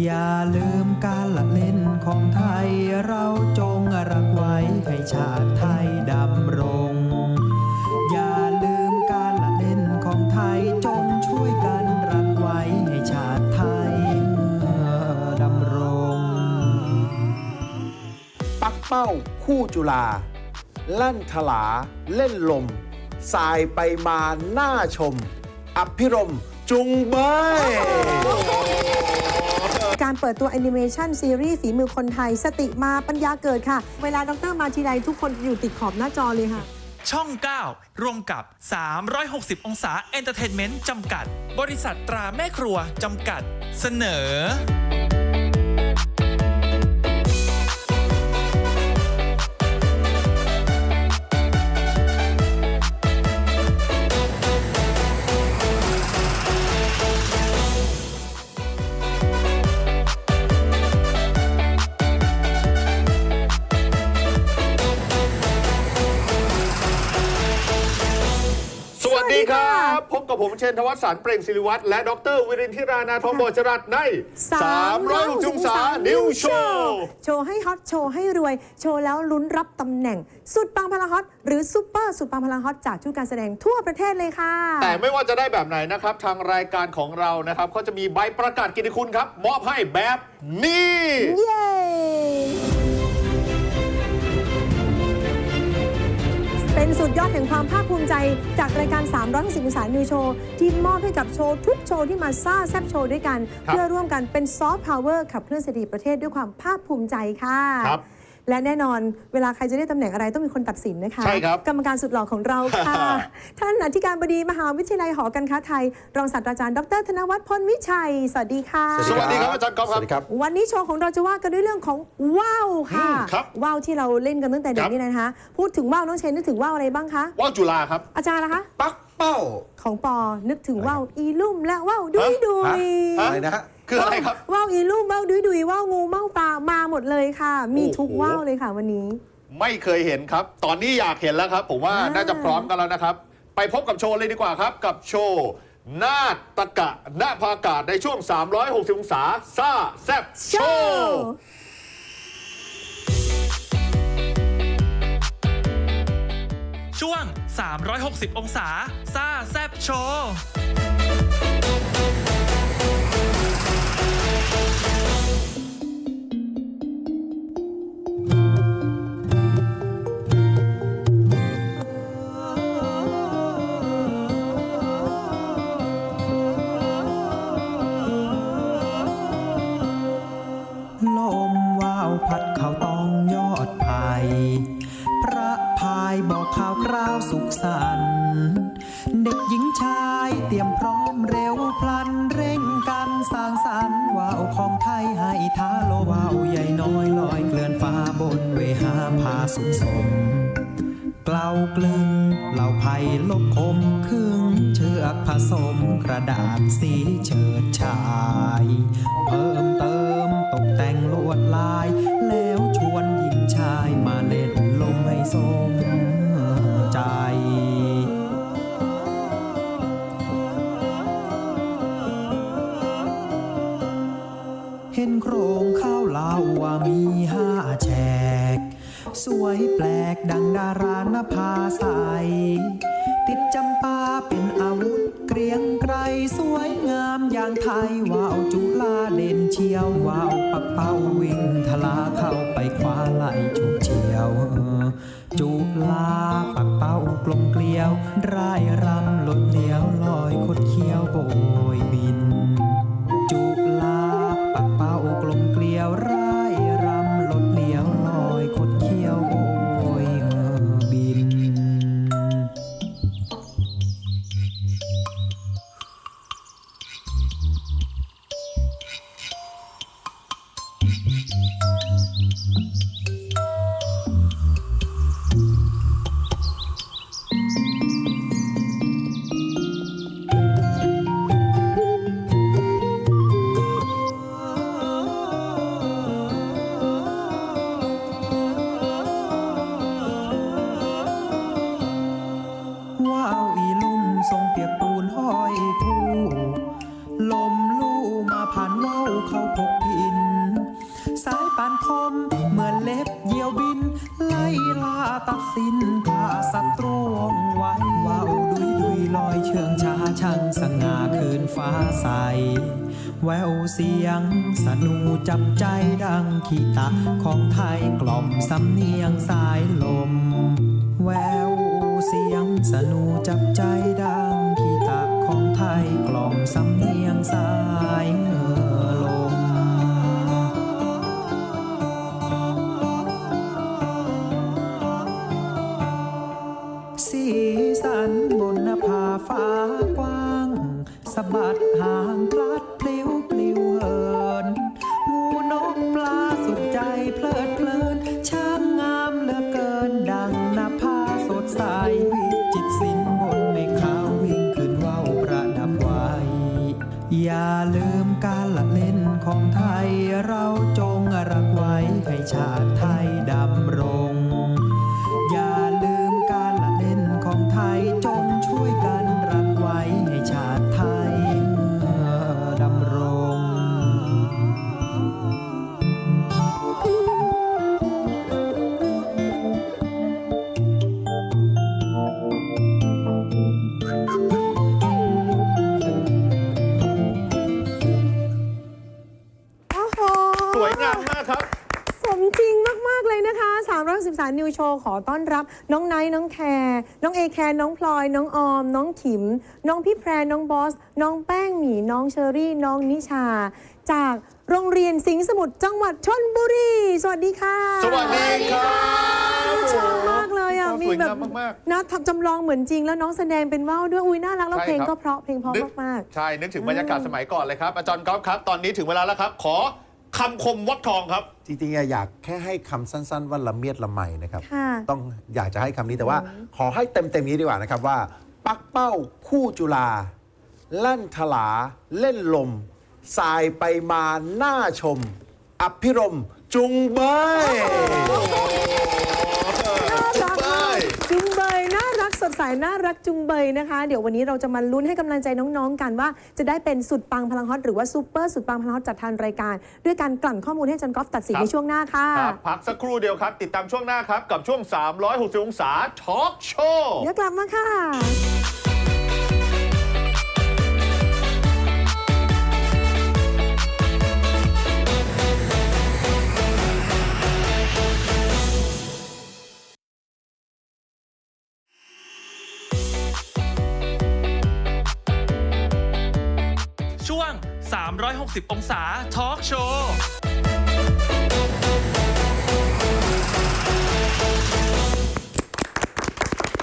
อย่าลืมการละเล่นของไทยเราจงรักไว้ให้ชาติไทยดำรง อย่าลืมการละเล่นของไทยจงช่วยกันรักไว้ให้ชาติไทยดำรง ปักเป้าคู่จุฬาลั่นทลาเล่นลม สายไปมาหน้าชม อภิรมจุงเบย การเปิดตัวแอนิเมชันซีรีส์ฝีมือคนไทย สติมาปัญญาเกิดค่ะ เวลาดรมาทีไรทุกคนอยู่ติดขอบหน้าจอเลยค่ะ ช่อง 9 ร่วมกับ 360 องศาเอนเตอร์เทนเมนต์จำกัด บริษัทตราแม่ครัวจำกัด เสนอ เชนทวัฒน์สารเปล่งศิริวัตรและดรวิรินทิรานาทองบจรัตน์ใน360องศานิวโชว์โชว์ให้ฮอต โชว์ให้รวย โชว์แล้วลุ้นรับตำแหน่ง สุดปังพลังฮอต หรือซูเปอร์สุดปังพลังฮอต จากทุกการแสดงทั่วประเทศเลยค่ะ แต่ไม่ว่าจะได้แบบไหนนะครับ ทางรายการของเรานะครับเขาจะมีใบประกาศกิตติคุณครับ มอบให้แบบนี้เย้ สุดยอดแห่งความภาคภูมิใจจากรายการ 360องศานิวโชว์ที่มอบให้กับโชว์ทุกโชว์ที่มาซ่าแซบโชว์ด้วยกันครับเพื่อร่วมกันเป็นซอฟต์พาวเวอร์ขับเคลื่อนเศรษฐกิจประเทศด้วยความภาคภูมิใจค่ะครับ และแน่นอนเวลาใครจะได้ตำแหน่งอะไรต้องมีคนตัดสินนะคะใช่ครับกรรมการสุดหล่อของเราค่ะ ท่านอธิการบดีมหาวิทยาลัยหอการค้าไทย รองศาสตราจารย์ดร ธนวัฒน์พลวิชัย สวัสดีค่ะ สวัสดีครับอาจารย์ก๊อฟสวัสดีครับ วันนี้โชว์ของเราจะว่ากันด้วยเรื่องของว่าวค่ะอืมครับว่าวที่เราเล่นกันตั้งแต่เด็คกรับนี่นะคะ พูดถึงว่าวน้องเชนนึกถึงว่าวอะไรบ้างคะว่าวจุฬาครับ อาจารย์นะคะ ปักเป้า ของปอนึกถึงว่าวอีลุ่มและว่าวดุยดุยฮะอะไรนะฮะ คืออะไรครับ ว่าวอีลุ่มว่าวดุยดุยว่าวงูว่าวปลามาหมดเลยค่ะ มีทุกโอ้โหว่าวเลยค่ะวันนี้ ไม่เคยเห็นครับ ตอนนี้อยากเห็นแล้วครับ ผมว่าอ่าน่าจะพร้อมกันแล้วนะครับ ไปพบกับโชว์เลยดีกว่าครับ กับโชว์นาตกะนาภากาศในช่วง 360 องศาซ่าแซบโชว์ช่วง 360 องศาซ่าแซบโชว์ายบอกข่าวคราวสุขสันต์เด็กหญิงชายเตรียมพร้อมเร็วพลันเร่งกันสร้างสรรค์ว่าวของไทยให้ท้าโลว่าวใหญ่น้อยลอยเกลื่อนฟ้าบนเวหาพาสุขสมเกลากลึงเหล่าไผ่ลบคมครึ่งเชือกผสมกระดาษสีเฉิดฉาย เพิ่ม สวยแปลกดังดารานภาใสติดจำปาเป็นอาวุธเกรียงไกรสวยงามอย่างไทยว่าวจุลาเด่นเชียวว่าวปักเป้าวิ่งทลาเข้าไปคว้าไหลฉุกเฉียว จุลาปักเป้ากลมเกลียว ร่ายรำหลดเลี้ยวลอยคดเคี้ยวโบยบิน ดังขีตะของไทยกล่อมสำเนียงสายลม แววเสียงสนูจับใจดังขีตะของไทยกล่อมสำเนียงสาย นรับน้องไนท์น้องแคร์น้องเอแคร์น้องพลอย น้องออม น้องขิม น้องพี่แพรน้องบอส น้องแป้งหมีน้องเชอรี่ น้องนิชา จากโรงเรียนสิงห์สมุทรจังหวัดชนบุรี สวัสดีค่ะสวัสดีครับชอบมากเลยอะโอ้โหมีแบบสวยงามมากนะทำจำลองเหมือนจริงแล้วน้องแสดงเป็นว่าวด้วยอุ้ยน่ารักแล้วใช่เพลงครับก็เพราะเพลงเพราะนึกมากใช่นึกถึงบรรยากาศสมัยก่อนเลยครับอาจารย์ก๊อฟครับ ตอนนี้ถึงเวลาแล้วครับ ขอ คำคมวัดทองครับ จริงๆอะอยากแค่ให้คำสั้น ๆ ว่าละเมียดละไมนะครับๆค่ะ ต้องอยากจะให้คำนี้แต่ว่า ขอให้เต็มๆนี้ดีกว่านะครับว่า ปักเป้าคู่จุฬาลั่นทลาเล่นลมสายไปมาหน้าชม อภิรมย์จุงเบย น่ารักมากจุงเบยน่ารัก สดใสน่ารักจุงเบยนะคะ เดี๋ยววันนี้เราจะมาลุ้นให้กำลังใจน้องๆกันว่า จะได้เป็นสุดปังพลังฮอตหรือว่าซูเปอร์สุดปังพลังฮอตจากทางรายการ ด้วยการกลั่นข้อมูลให้อาจันกอล์ฟตัดสินครับในช่วงหน้าค่ะ ครับพักสักครู่เดียวครับ ติดตามช่วงหน้าครับ กับช่วง 360 องศาทอล์กโชว์เดี๋ยวกลับมาค่ะ 360 องศาทอล์กโชว์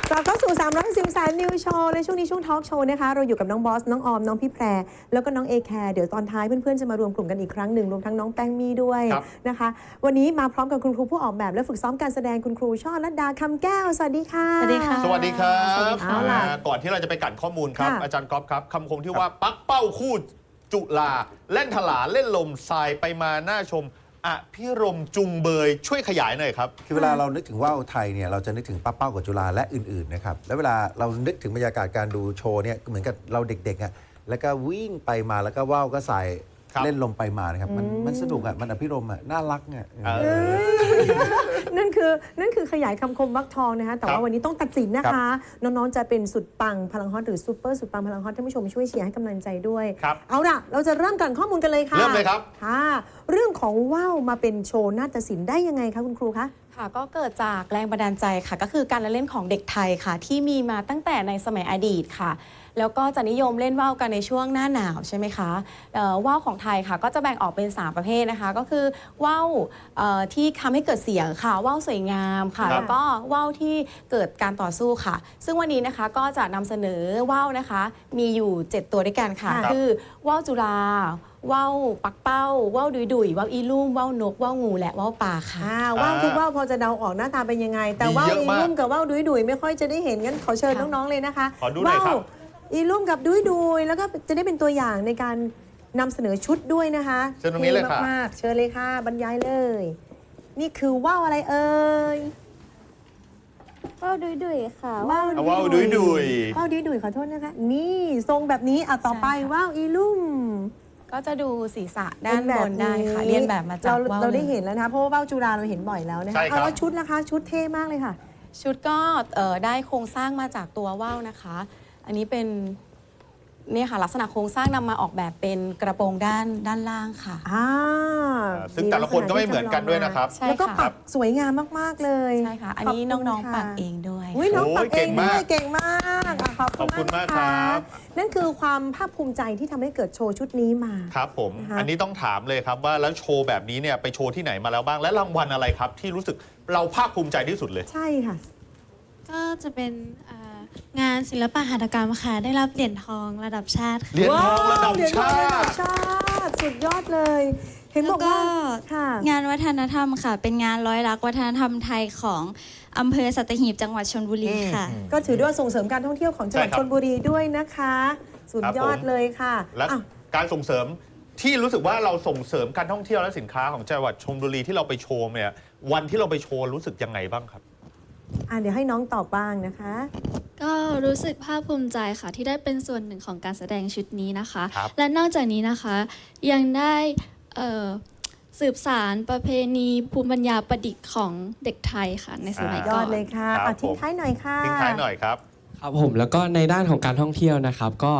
กลับเข้าสู่3 1 0สายนิวโชว์ในช่วงนี้ช่วงทอล์กโชว์นะคะ เราอยู่กับน้องบอส น้องออม น้องพี่แพร แล้วก็น้องเอแคร์เดี๋ยวตอนท้ายเพื่อนๆ จะมารวมกลุ่มกันอีกครั้งหนึ่ง รวมทั้งน้องแป้งมี่ด้วยครับนะคะ วันนี้มาพร้อมกับคุณครูผู้ออกแบบ และฝึกซ้อมการแสดงคุณครูช่อลัดดาคำแก้ว สวัสดีค่ะ สวัสดีค่ะ สวัสดีครับสวัสดีค่ะเอาล่ะอ่าก่อนที่เราจะไปกันข้อมูลครับค่ะอาจารย์ก๊อฟครับคำคมที่ว่าปักเป้าคู่ จุลาเล่นถลาเล่นลมสายไปมาหน้าชมอภิรมย์จุงเบยช่วยขยายหน่อยครับคือเวลาเรานึกถึงว่าวไทยเนี่ยเราจะนึกถึงป้าเป้ากับจุฬาและอื่นๆนะครับแล้วเวลาเรานึกถึงบรรยากาศการดูโชว์เนี่ยก็เหมือนกับเราเด็กๆอะแล้วก็วิ่งไปมาแล้วก็ว่าวก็ใส่ครับเล่นลมไปมานะครับ มันมันสนุกอะมันอภิรมย์อะน่ารักอะเออ นั่นคือนั่นคือขยายคำคมวักทองนะคะ แต่ครัว่าบวันนี้ต้องตัดสินนะคะ น้องๆจะเป็นสุดปังพลังฮอตหรือซูเปอร์สุดปังพลังฮอตท่านผู้ชมช่วยเชียร์ให้กำลังใจด้วยครับเอาล่ะ เราจะเริ่มกันข้อมูลกันเลยค่ะเริ่มเลยครับค่ะเรื่องของว่าวมาเป็นโชว์นาฏศิลป์ได้ยังไงคะคุณครูคะค่ะก็เกิดจากแรงบันดาลใจค่ะ ก็คือการละเล่นของเด็กไทยค่ะ ที่มีมาตั้งแต่ในสมัยอดีตค่ะ แล้วก็จะนิยมเล่นว่าวกันในช่วงหน้าหนาวใช่ไหมคะเอ่อว่าวของไทยค่ะก็จะแบ่งออกเป็น 3 ประเภทนะคะ ก็คือว่าวเอ่อที่ทำให้เกิดเสียงค่ะว่าวสวยงามค่ะครับแล้วก็ว่าวที่เกิดการต่อสู้ค่ะ ซึ่งวันนี้นะคะก็จะนำเสนอว่าวนะคะ มีอยู่ 7 ตัวด้วยกันค่ะครับคือว่าวจุฬาว่าวปักเป้าว่าวดุยดุยว่าวอีลุ่มว่าวนกว่าวงูและว่าวป่าค่ะอ่าว่าวทุกว่าวพอจะเดาออกหน้าตาเป็นยังไง แต่มีว่าวเยอะอีมากลุ่มกับว่าวดุยดุยไม่ค่อยจะได้เห็นงั้นขอเชิญค่ะน้องๆเลยนะคะขอดูหน่ อยครับว่าวอีลุ่มกับดุยดุยแล้วก็จะได้เป็นตัวอย่างในการนำเสนอชุดด้วยนะคะเชิญตรงนี้เลยค่ะมากๆเชิญเลยค่ะบรรยายเลย นี่คือว่าวอะไรเอ่ยว่าวดุยดุยๆค่ะ ว่าวเอาว่าวดุยดุย ว่าวดุยดุยขอโทษนะคะ นี่ทรงแบบนี้อะต่อไปว่าวอีลุ่ม ก็จะดูศีรษะด้านบนได้ค่ะ เรียนแบบมาจากเราว่าวเราได้ลยเห็นแล้วนะคะเพราะว่าว่าวจุฬาเราเห็นบ่อยแล้วนะคะใช่ครับ เอาแล้วชุดนะคะชุดเท่มากเลยค่ะ ชุดก็เอ่อได้โครงสร้างมาจากตัวว่าวนะคะ อันนี้เป็นเนี่ยค่ะลักษณะโครงสร้างนำมาออกแบบเป็นกระโปรงด้านด้านล่างค่ะอ่าซึ่งแต่ละคนก็ไม่เหมือนกันด้วยนะครับ ใช่แล้วก็ค่ะ ปักสวยงามมาก ๆ เลยใช่ค่ะ อันนี้ขบคุณน้องค่ะๆปักเองด้วย อุ้ยน้องโอ้ปัยกเองเก่งด้มากวยเก่งมากอะขอบขอบคุคุณณมากมากครัค่ะบนั่นคือความภาคภูมิใจที่ทำให้เกิดโชว์ชุดนี้มา ครับผมนะคะอันนี้ต้องถามเลยครับว่าแล้วโชว์แบบนี้เนี่ยไปโชว์ที่ไหนมาแล้วบ้าง และรางวัลอะไรครับ ที่รู้สึกเราภาคภูมิใจที่สุดเลย ใช่ค่ะ ก็จะเป็นอ่า งานศิลปะหัตถกรรมค่ะ ได้รับเหรียญทองระดับชาติค่ะ เหรียญทองระดับเหรียญทองชาระดับติชาติสุดยอดเลย เห็นบอกว่าแล้วก็ค่ะ งานวัฒนธรรมค่ะ เป็นงานร้อยลักษณ์วัฒนธรรมไทยของอำเภอสัตหีบจังหวัดชลบุรีค่ะ ก็ถือด้วยว่าส่งเสริมการท่องเที่ยวของจังหวัดใช่ครับชลบุรีด้วยนะคะ สุดครับยอดผม เลยค่ะและอะการส่งเสริมที่รู้สึกว่าเราส่งเสริมการท่องเที่ยวและสินค้าของจังหวัดชลบุรีที่เราไปโชว์เนี่ยวันที่เราไปโชว์รู้สึกยังไงบ้างครับ อะเดี๋ยวให้น้องตอบบ้างนะคะ ก็รู้สึกภาคภูมิใจค่ะที่ได้เป็นส่วนหนึ่งของการแสดงชุดนี้นะคะ ครับ และนอกจากนี้นะคะ ยังได้เอ่อสืบสารประเพณีภูมิปัญญาประดิษฐ์ของเด็กไทยค่ะในสมัยยก่ออดนเลยค่ะครับอะทิ้งผม ท้ายหน่อยค่ะ ทิ้งท้ายหน่อยครับ ครับผมแล้วก็ในด้านของการท่องเที่ยวนะครับ ก็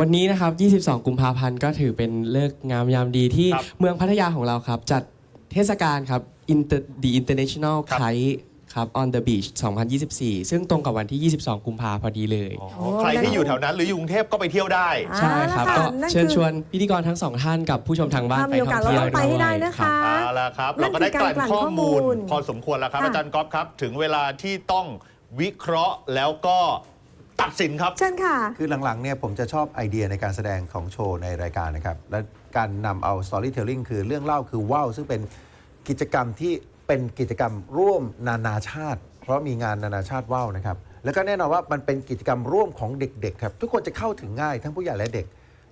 วันนี้นะครับ 22 กุมภาพันธ์ก็ถือเป็นเลิกษ์งามยามดีที่ครับเมืองพัทยาของเราครับ จัดเทศกาลครับ Inter The International ครับ Kite ครับ on the beach 2024 ซึ่งตรงกับวันที่ 22 กุมภาพอดีเลย อ๋อใครที่อยู่แถวนั้นหรืออยู่กรุงเทพก็ไปเที่ยวได้อ่าใช่ครับแล้วก็ค่ะนั่นเชิญคือชวนพิธีกรทั้งสองท่านกับผู้ชมทางบ้านถ้าไปมีโอกาท่สองเราเที่ยวต้องไปให้ได้ด้วยนะครัคะบเอาละครับ นั่เรานก็ได้กลั่นคือการกลั่นข้อมูล ข้อมูลพอสมควรแล้วครับ ค่ะ อาจารย์ก๊อฟครับ ถึงเวลาที่ต้องวิเคราะห์แล้วก็ตัดสินครับ เชิญค่ะ คือหลังๆเนี่ยผมจะชอบไอเดียในการแสดงของโชว์ในรายการนะครับ และการนำเอา storytelling คือเรื่องเล่าคือว่าวซึ่งเป็นกิจกรรมที่ เป็นกิจกรรมร่วมนานาชาติ เพราะมีงานนานาชาติว่าวนะครับ แล้วก็แน่นอนว่ามันเป็นกิจกรรมร่วมของเด็กๆครับทุกคนจะเข้าถึงง่ายทั้งผู้ใหญ่และเด็ก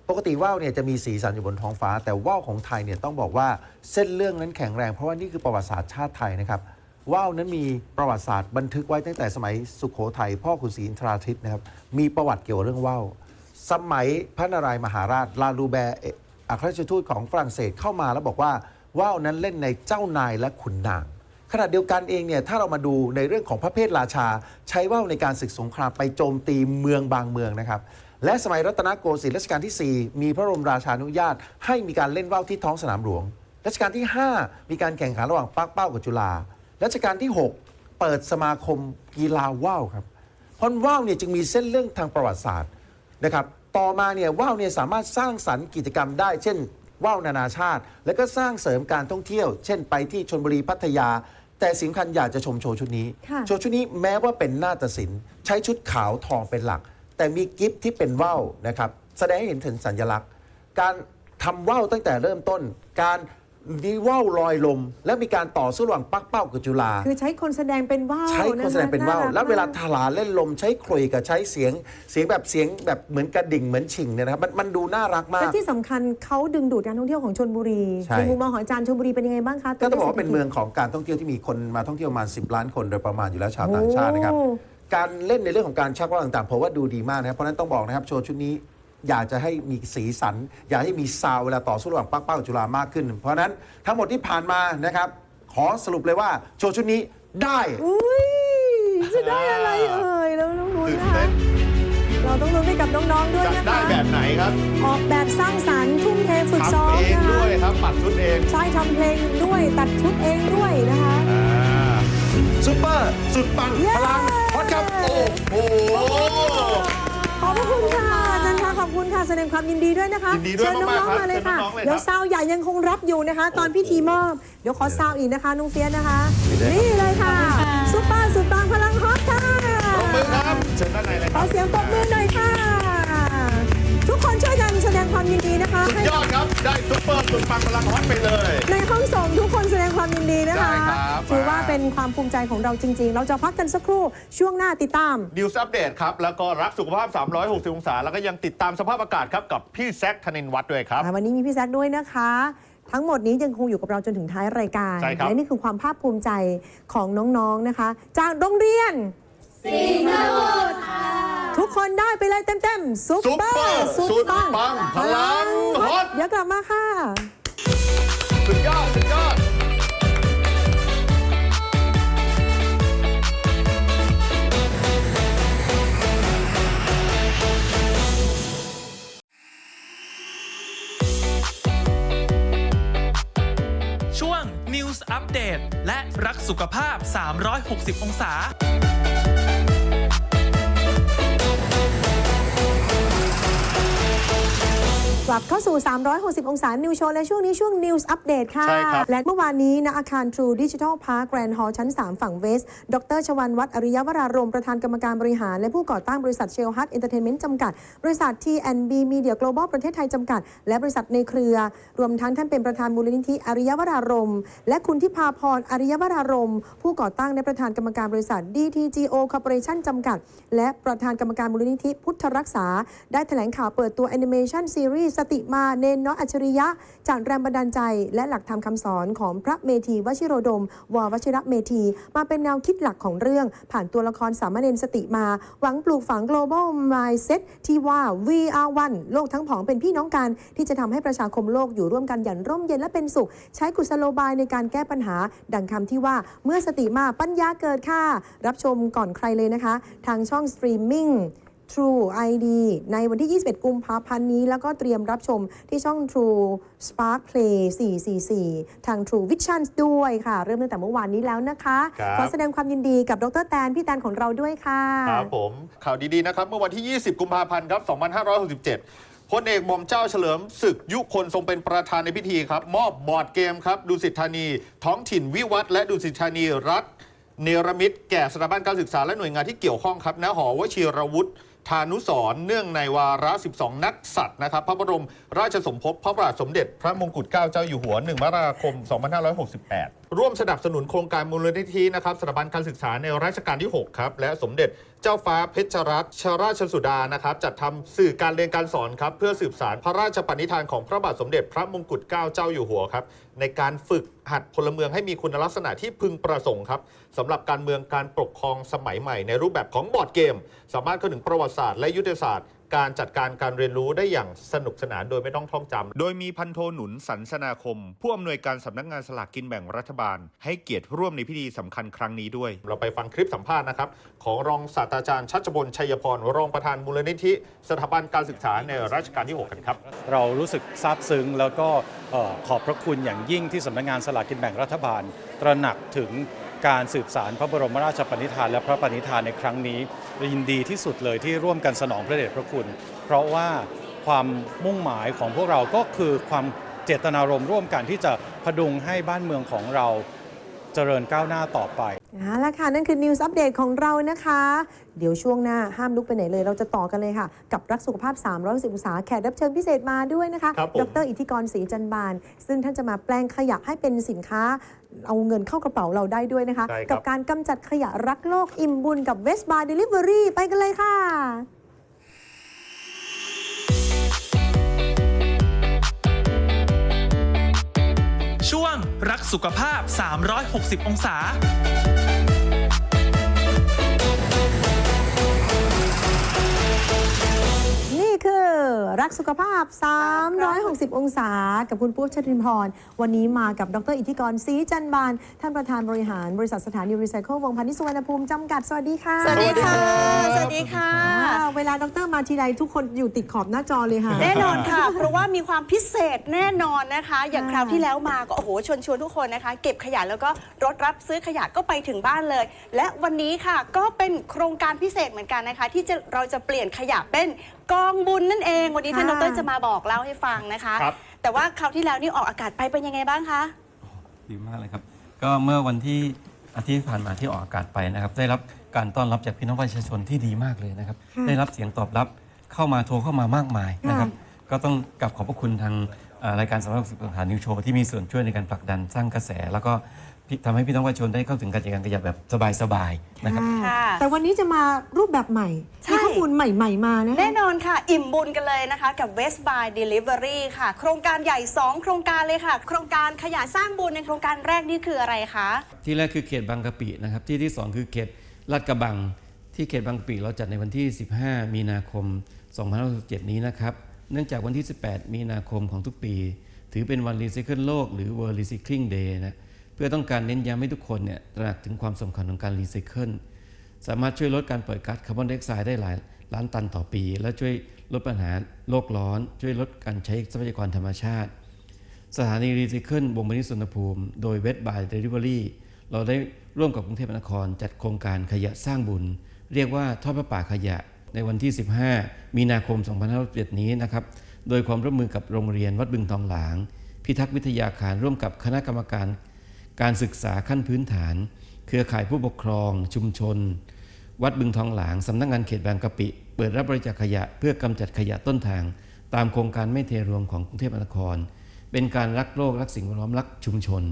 ปกติว่าวเนี่ยจะมีสีสันอยู่บนท้องฟ้า แต่ว่าวของไทยเนี่ยต้องบอกว่าเส้นเรื่องนั้นแข็งแรง เพราะว่านี่คือประวัติศาสตร์ชาติไทยนะครับว่าวนั้นมีประวัติศาสตร์บันทึกไว้ตั้งแต่สมัยสุขโขทัยพ่อขุนศรีอินทราทิตนะครับมีประวัติเกี่ยวกับเรื่องว่าวสมัยพระนารายณ์มหาราชลาลูแบร์เอ่ออัครราชทูตของฝรั่งเศสเข้ามาแล้วบอกว่า ว่าวนั้นเล่นในเจ้านายและขุนนาง ขณะเดียวกันเองเนี่ยถ้าเรามาดูในเรื่องของพระเพทราชา ใช้ว่าวในการศึกสงครามไปโจมตีเมืองบางเมืองนะครับและสมัยรัตนโกสินทร์รัชกาลที่ 4 มีพระบรมราชานุญาต ให้มีการเล่นว่าวที่ท้องสนามหลวง รัชกาลที่ 5 มีการแข่งขันระหว่างปักเป้ากับจุฬา รัชกาลที่ 6 เปิดสมาคมกีฬาว่าวครับเพราะว่าวเนี่ยจึงมีเส้นเรื่องทางประวัติศาสตร์นะครับ ต่อมาเนี่ยว่าวเนี่ยสามารถสร้างสรรค์กิจกรรมได้ เช่น ว่าวนานาชาติ แล้วก็สร้างเสริมการท่องเที่ยว เช่นไปที่ชนบุรีพัทยา แต่สำคัญอยากจะชมโชว์ชุดนี้ ค่ะโชว์ชุดนี้แม้ว่าเป็นนาฏศิลป์ใช้ชุดขาวทองเป็นหลัก แต่มีกิฟที่เป็นว่าวนะครับ แสดงให้เห็นถึงสัญลักษณ์ การทำว่าวตั้งแต่เริ่มต้น การ มีว่าวลอยลม และมีการต่อสู้ระหว่างปักเป้ากับจุฬาคือใช้คนแสดงเป็นว่าวใช้คนแสดงเป็นว่าวะคะแล้วเวลาน่รักมกถลาเล่นลมใช้ครุยกับใช้เสียงเสียงแบบเสียงแบบเหมือนกระดิ่งเหมือนฉิงเนี่ยนะครับมันมันดูน่ารักมาและกที่สำคัญเขาดึงดูดการท่องเที่ยวของชนบุรีใช่ในมุมมองของอาจารย์ชนบุรีเป็นยังไงบ้างคะก็ต้องบอกว่าเป็นเมืองของการท่องเที่ยวที่มีคนมาท่องเที่ยวประมาณ10 ล้านคนโดยประมาณอยู่แล้วชาวต่างชาตินะครับโอ้การเล่นในเรื่องของการชักว่าวต่างๆผมว่าดูดีมากนะครับเพราะฉะนั้นต้องบอกนะครับโชว์ชุดนี้ อยากจะให้มีสีสัน อยากให้มีซาวด์เวลาต่อสู้ระหว่างปักเป้ากับจุฬามากขึ้น เพราะฉะนั้นทั้งหมดที่ผ่านมานะครับ ขอสรุปเลยว่าโชว์ชุดนี้ได้อุ้ยจะได้อะไรเอ่ยเราต้องลุ้นตื่นนะคะเต้นเราต้องลุ้นไปกับน้องๆด้วยจะนะได้คะแบบไหนครับออกแบบสร้างสรรค์ทุ่มเทฝึกซ้อทำมเองนะคะด้วยครับปัดชุดเองใช่ทำเพลงด้วยตัดชุดเองด้วยนะคะ อ่าซุปเปอร์ สุดปังเย้ พลังฮอตครับ โอ้โห ขอบพระคุณค่ะ อาจารย์คะขอบคุณค่ะแสดงความยินดีด้วยนะคะยินดีด้วยเชิญน้มากองๆๆมาเลยค่ะเชิญน้องๆเลยครับ เดี๋ยวซาวใหญ่ยังคงรับอยู่นะคะ ตอนพิธีมอบ เดี๋ยวขอซาวอีกนะคะน้องเฟียสนะคะ นี่เลยค่ะซุปเปอร์สุดปังพลังฮอตค่ะ ปรบมือครับเชิญด้านในเลยขคอรับ เสียงปรบมือหน่อยค่ะ นดีนะคะสุดให้ยอดครับ ได้ซุปเปอร์สุดปังพลังฮอตไปเลย ในห้องส่งทุกคนแสดงความยินดีนะคะได้ครับถือว่าเป็นความภูมิใจของเราจริง ๆ เราจะพักกันสักครู่ช่วงหน้าติดตามดิวส์อัปเดตครับ แล้วก็รักสุขภาพ 360 องศา แล้วก็ยังติดตามสภาพอากาศครับ กับพี่แซคธนินวัฒน์ด้วยครับ อ่าวันนี้มีพี่แซคด้วยนะคะ ทั้งหมดนี้ยังคงอยู่กับเราจนถึงท้ายรายการ ใช่ครับ และนี่คือความภาคภูมิใจของน้องๆนะคะ จากโรงเรียนทุก คนได้ไปเลยเต็มๆซุปซุปเปอเปอร์ร์สุดปังพลังฮอตเดี๋ยวกลับมาค่ะ สุดยอดสุดยอด ช่วง News Update และรักสุขภาพ 360 องศา ลับเข้าสู่ 360 องศา นิวโชว์ และช่วงนี้ช่วง News Update ค่ะ ใช่ครับ และเมื่อวานนี้ณอาคาร True Digital Park Grand Hall ชั้น 3 ฝั่งเวส ดรชวันวัฒน์อริยวรารมประธานกรรมการบริหาร และผู้ก่อตั้งบริษัทเชลฮัทเอนเตอร์เทนเมนต์จำกัด บริษัท T&B Media Global ประเทศไทยจำกัด และบริษัทในเครือ รวมทั้งท่านเป็นประธานมูลนิธิอริยวรารมและคุณทิพาพรอริยวรารมผู้ก่อตั้งและประธานกรรมการบริษัท DTGO Corporation จำกัด และประธานกรรมการมูลนิธิพุทธรักษา ได้แถลงข่าวเปิดตัวแอนิเมชันซีรีส์สติมาเนนน้อยอัจฉริยะ จากแรงบันดาลใจ และหลักธรรมคำสอนของพระเมธีวชิโรดม ววชิระเมธี มาเป็นแนวคิดหลักของเรื่อง ผ่านตัวละครสามเณรสติมา หวังปลูกฝัง global mindset ที่ว่า we are one โลกทั้งผองเป็นพี่น้องกัน ที่จะทำให้ประชาคมโลกอยู่ร่วมกันอย่างร่มเย็นและเป็นสุข ใช้กุศโลบายในการแก้ปัญหา ดังคำที่ว่าเมื่อสติมาปัญญาเกิดค่ะรับชมก่อนใครเลยนะคะ ทางช่องสตรีมมิ่ง True ID ในวันที่ 21 กุมภาพันธ์นี้ แล้วก็เตรียมรับชมที่ช่อง True Spark Play 444 ทาง True Vision ด้วยค่ะ เริ่มตั้งแต่เมื่อวานนี้แล้วนะคะ ครับ ขอแสดงความยินดีกับดรแตน พี่แตนของเราด้วยค่ะ ครับผมข่าวดีๆนะครับ เมื่อวันที่ 20 กุมภาพันธ์ครับ 2567พลเอกหม่อมเจ้าเฉลิมศึกยุคนทรงเป็นประธานในพิธีครับ มอบบอร์ดเกมครับดุสิตธานี ท้องถิ่นวิวัฒน์และดุสิตธานีรัฐ เนรมิตแก่สถาบันการศึกษาและหน่วยงานที่เกี่ยวข้องครับณหอวชิรวุฒิ ธานุสรเนื่องในวาระ 12 นักสัตว์นะครับ พระบรมราชสมภพพระบาทสมเด็จ พระมงกุฎเกล้าเจ้าอยู่หัว 1 มกราคม 2568 ร่วมสนับสนุนโครงการมูลนิธินะครับสถาบันการศึกษาในรัชกาลที่ 6 ครับ และสมเด็จ เจ้าฟ้าเพชรรัตนชราชสุดานะครับจัดทำสื่อการเรียนการสอนครับเพื่อสืบสารพระราชปณิธานของพระบาทสมเด็จพระมงกุฎเกล้าเจ้าอยู่หัวครับในการฝึกหัดพลเมืองให้มีคุณลักษณะที่พึงประสงค์ครับสำหรับการเมืองการปกครองสมัยใหม่ในรูปแบบของบอร์ดเกม สามารถเข้าถึงประวัติศาสตร์และยุทธศาสตร์ การจัดการการเรียนรู้ได้อย่างสนุกสนานโดยไม่ต้องท่องจำโดยมีพันโทหนุนสันสนาคม ผู้อำนวยการสำนักงานสลากกินแบ่งรัฐบาล ให้เกียรติร่วมในพิธีสำคัญครั้งนี้ด้วย เราไปฟังคลิปสัมภาษณ์นะครับ ของรองศาสตราจารย์ชัชบลชัยพร รองประธานมูลนิธิ สถาบันการศึกษาในรัชกาลที่ 6 กันครับ เรารู้สึกซาบซึ้งแล้วก็เอ่อขอบพระคุณอย่างยิ่งที่สำนักงานสลากกินแบ่งรัฐบาล ตระหนักถึง การสืบสารพระบรมราชปณิธานและพระปณิธานในครั้งนี้ยินดีที่สุดเลยที่ร่วมกันสนองพระเดชพระคุณ เพราะว่าความมุ่งหมายของพวกเราก็คือความเจตนารมณ์ร่วมกันที่จะพดุงให้บ้านเมืองของเรา เจริญก้าวหน้าต่อไปเอาละค่ะ นั่นคือ News Update ของเรานะคะ เดี๋ยวช่วงหน้าห้ามลุกไปไหนเลย เราจะต่อกันเลยค่ะ กับรักสุขภาพ310องศาแขกรับเชิญพิเศษมาด้วยนะคะ ครับผม ดรอิทธิกรศรีจันบาน ซึ่งท่านจะมาแปลงขยะให้เป็นสินค้า เอาเงินเข้ากระเป๋าเราได้ด้วยนะคะ ใช่ครับ กับการกำจัดขยะรักโลกอิ่มบุญกับ West Bar Delivery ไปกันเลยค่ะ รักสุขภาพ 360 องศา อรักสุขภาพ 360 องศา กับคุณปุ๊บชรินพร วันนี้มากับดรอิทธิกรศรีจันบาน ท่านประธานบริหารบริษัทสถานีรีไซเคิลวงพาณิชย์สุวรรณภูมิจำกัด สวัสดีค่ะ สวัสดีค่ะ สวัสดีค่ะอ่าเวลาดรมาทีไรทุกคนอยู่ติดขอบหน้าจอเลยค่ะ แน่นอนค่ะ เพราะว่ามีความพิเศษแน่นอนนะคะ อย่างค่ะคราวที่แล้วมาก็โอ้โหชวนชวนทุกคนนะคะ เก็บขยะแล้วก็รถรับซื้อขยะก็ไปถึงบ้านเลย และวันนี้ค่ะก็เป็นโครงการพิเศษเหมือนกันนะคะ ที่จะเราจะเปลี่ยนขยะเป็น กองบุญนั่นเอง วันนี้ท่านดค่ะรจะมาบอกเล่าให้ฟังนะคะ ครับ แต่ว่าคราวที่แล้วนี่ออกอากาศไปเป็นยังไงบ้างคะ ดีมากเลยครับ ก็เมื่อวันที่อาทิตย์ที่ผ่านมาที่ออกอากาศไปนะครับ ได้รับการต้อนรับจากพี่น้องประชาชนที่ดีมากเลยนะครับค่ะได้รับเสียงตอบรับเข้ามาโทรเข้ามามากมายนะครับ ก็ต้องกลับขอบพระคุณทางเอ่อรายการสำหรับสุขภาพนิวโชว์ที่มีส่วนช่วยในการผลักดันสร้างกระแส แล้วก็ พี่ทำให้พี่น้องประชาชนได้เข้าถึงการจัดการขยะแบบสบายๆนะครับ ค่ะแต่วันนี้จะมารูปแบบใหม่ ใช่ มีข้อมูลใหม่ ๆ มานะคะแน่นอนค่ะ อิ่มบุญกันเลยนะคะกับ West by Delivery ค่ะ โครงการใหญ่ 2 โครงการเลยค่ะ โครงการขยะสร้างบุญในโครงการแรกนี่คืออะไรคะ ที่แรกคือเขตบางกะปินะครับ ที่ที่สองคือเขตลาดกระบัง ที่เขตบางกะปิเราจัดในวันที่ 15 มีนาคม 2567 นี้นะครับ เนื่องจากวันที่ 18 มีนาคมของทุกปี ถือเป็นวันรีไซเคิลโลก หรือ World Recycling Day นะ เพื่อต้องการเน้นย้ำให้ทุกคนเนี่ยตระหนักถึงความสำคัญของการรีไซเคิลสามารถช่วยลดการปล่อยก๊าซคาร์บอนไดออกไซด์ได้หลายล้านตันต่อปี และช่วยลดปัญหาโลกร้อน ช่วยลดการใช้ทรัพยากรธรรมชาติ สถานีรีไซเคิลวงบริสุนภูมิ โดยเวสบายเดลิเวอรี่เราได้ร่วมกับกรุงเทพมหานครจัดโครงการขยะสร้างบุญ เรียกว่าทอดพระป่าขยะในวันที่ 15 มีนาคม 2567นี้นะครับ โดยความร่วมมือกับโรงเรียนวัดบึงทองหลาง พิทักษ์วิทยาคารร่วมกับคณะกรรมการ การศึกษาขั้นพื้นฐาน เครือข่ายผู้ปกครอง ชุมชน วัดบึงทองหลางสำนักงานเขตบางกะปิ เปิดรับบริจาคขยะเพื่อกำจัดขยะต้นทาง ตามโครงการไม่เทรวมของกรุงเทพมหานคร เป็นการรักโลกรักสิ่งแวดล้อมรักชุมชน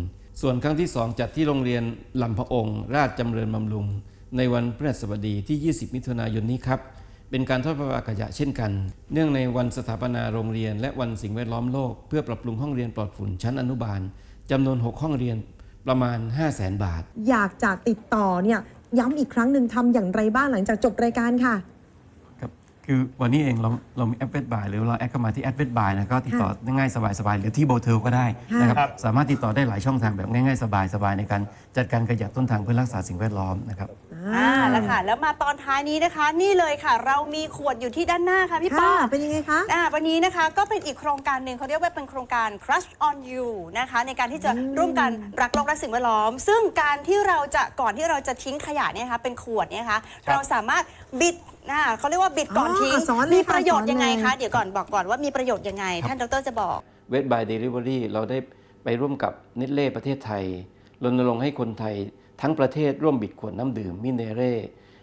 ส่วนครั้งที่2จัดที่โรงเรียนลำพระองค์ราชจำเริญบำรุง ในวันพฤหัสบดีที่ 20 มิถุนายนนี้ครับเป็นการทอดประปาขยะเช่นกัน เนื่องในวันสถาปนาโรงเรียน และวันสิ่งแวดล้อมโลก เพื่อปรับปรุงห้องเรียนปลอดฝุ่นชั้นอนุบาลจำนวน 6 ห้องเรียน ประมาณ 5 0 0แสนบาท อยากจะติดต่อเนี่ยย้ำอีกครั้งหนึ่งทำอย่างไรบ้างหลังจากจบรายการค่ะ ครับคือวันนี้เองเราเรามีแอปเวทบายหรือเราแอดเข้ามาที่แอดเวทบายนะก็ติดต่อง่ายๆสบายๆหรือที่โบเทลก็ได้นะครับครับ สามารถติดต่อได้หลายช่องทางแบบง่ายๆ สบายๆในการจัดการขยะต้นทางเพื่อรักษาสิ่งแวดล้อมนะครับ อ่าแล้วค่ะ แล้วมาตอนท้ายนี้นะคะ นี่เลยค่ะ เรามีขวดอยู่ที่ด้านหน้าค่ะพี่ป้อค่ะเป็นยังไงคะ อ่าวันนี้นะคะก็เป็นอีกโครงการหนึ่งเขาเรียกว่าเป็นโครงการ Crush on You นะคะในการที่จะร่วมกันรักโลกรักสิ่งแวดล้อม ซึ่งการที่เราจะก่อนที่เราจะทิ้งขยะเนี่ยนะคะเป็นขวดเนี่ยนะคะเราสามารถบิด นะเขาเรียกว่าบิดก่อนอ๋อทิ้งสอนเลยมีค่ะประโยชน์ยังไงสอนเลยคะเดี๋ยวก่อนบอกก่อนว่ามีประโยชน์ยังไง ท่านดรจะบอก เวทบายเดลิเวอรี่เราได้ไปร่วมกับนิเล่ประเทศไทยรณรงค์ให้คนไทย ทั้งประเทศร่วมบิดขวดน้ำดื่มมิเนเร่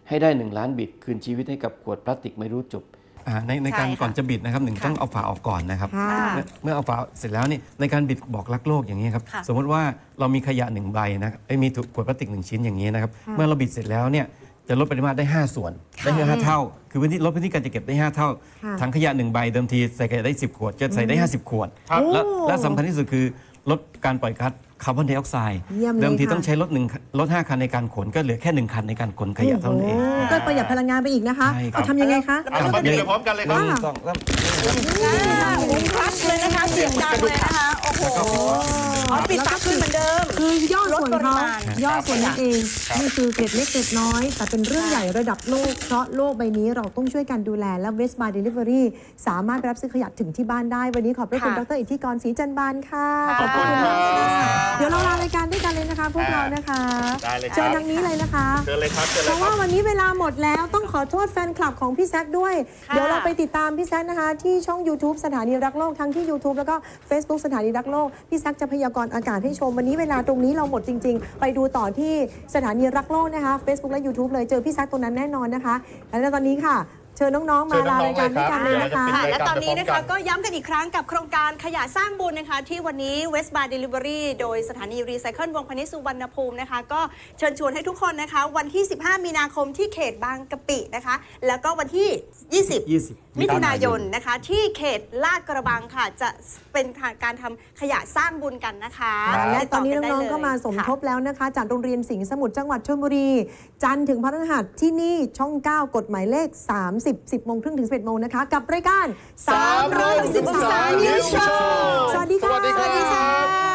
ให้ได้ 1 ล้านบิดคืนชีวิตให้กับขวดพลาสติกไม่รู้จบ อ่าในในการใช่ค่ะก่อนจะบิดนะครับหนึ่งค่ะ ต้องเอาฝาออกก่อนนะครับ ค่ะ เมื่อเมื่อเอาฝาเสร็จแล้วนี่ในการบิดบอกรักโลกอย่างนี้ครับค่ะสมมติว่าเรามีขยะหนึ่งใบนะเอ้ยมีขวดพลาสติกหนึ่งชิ้นอย่างนี้นะครับเมื่อเราบิดเสร็จแล้วเนี่ย จะลดปริมาตรได้ 5 ส่วน ได้ห้าเท่า คือพื้นที่ลดพื้นที่การจะเก็บได้ 5 เท่า ค่ะถังขยะหนึ่งใบเดิมทีใส่ขยะได้ 10 ขวด จะใส่ได้ 50 ขวด ครับ และโอ้และสำคัญที่สุดคือลดการปล่อยก๊าซคาร์บอนไดออกไซด์เยี่ยมเลยเดิมทีค่ะ ต้องใช้รถหนึ่งรถห้าคันในการขนก็เหลือแค่หนึ่งคันในการขนขยะเท่านั้นเอง โอ้โหก็ประหยัดพลังงานไปอีกนะคะใช่ครับ เอาทำยังไงคะอะมาบิดไปพร้อมกันเลยครับ หนึ่งสองสามอ่าหมุนคลัชเลยนะคะ เสียงดังเลยนะ คะโอ้โหอ๋อปิดฝาคืนเหมือนเดิม คือย่อส่วนลดปริเขามาณย่อส่วนนั่นเองนี่คือเกร็ดเล็กเกร็ดน้อย แต่เป็นเรื่องใหญ่ระดับโลก เพราะโลกใบนี้เราต้องช่วยกันดูแล และ West by Delivery สามารถไปรับซื้อขยะถึงที่บ้านได้ วันนี้ขอบพระคุณดค่ะรอิทธิกรศรีจันทร์บานค่ะขอบคุณมากค่ะเดี๋ยวเราลารายการด้วยกันเลยนะคะ พวกเรานะคะ ได้เลยครับเชิญทางนี้เลยนะคะ เชิญเลยครับเชิญเพเลยราะคว่ารับ วันนี้เวลาหมดแล้วต้องขอโทษแฟนคลับของพี่แซคด้วย ค่ะ เดี๋ยวเราไปติดตามพี่แซคนะคะ ที่ช่อง YouTube สถานีรักโลกทั้งที่ YouTube แล้วก็ Facebook สถานีรักโลกพี่แซกจะพยากรณ์อากาศให้ชม วันนี้เวลาตรงนี้เราหมดจริง ๆ ไปดูต่อที่สถานีรักโลกนะคะ Facebook และ YouTube เลยเจอพี่แซกตรงนั้นแน่นอนนะคะ และตอนนี้ค่ะ ชิญน้องๆมาเชิญน้ลาองๆรายการด้วยกันเลยนะคะเลยครับค่ะและตอนนี้นะรายการคะไปพร้อมกันก็ย้ำกันอีกครั้งกับโครงการขยะสร้างบุญนะคะ ที่วันนี้ West Bar Delivery โดยสถานีรีไซเคิลวงพนิชสุวรรณภูมินะคะ ก็เชิญชวนให้ทุกคนนะคะ วันที่ 15 มีนาคมที่เขตบางกะปินะคะ แล้วก็วันที่ 20 20มิถุนายนนะคะ ที่เขตลาดกระบังค่ะ จะเป็นการทำขยะสร้างบุญกันนะคะและตอนนี้ติดน้องได้ๆก็มาสมค่ะทบแล้วนะคะ จากโรงเรียนสิงห์สมุทรจังหวัดชลบุรี จันทร์ถึงพฤหัสที่นี่ช่อง 9 กฎหมายเลข 30 10โมงครึ่งถึง 11โมงนะคะ กับรายการ360องศา News Show สวัสดีค่ะ สวัสดีครับ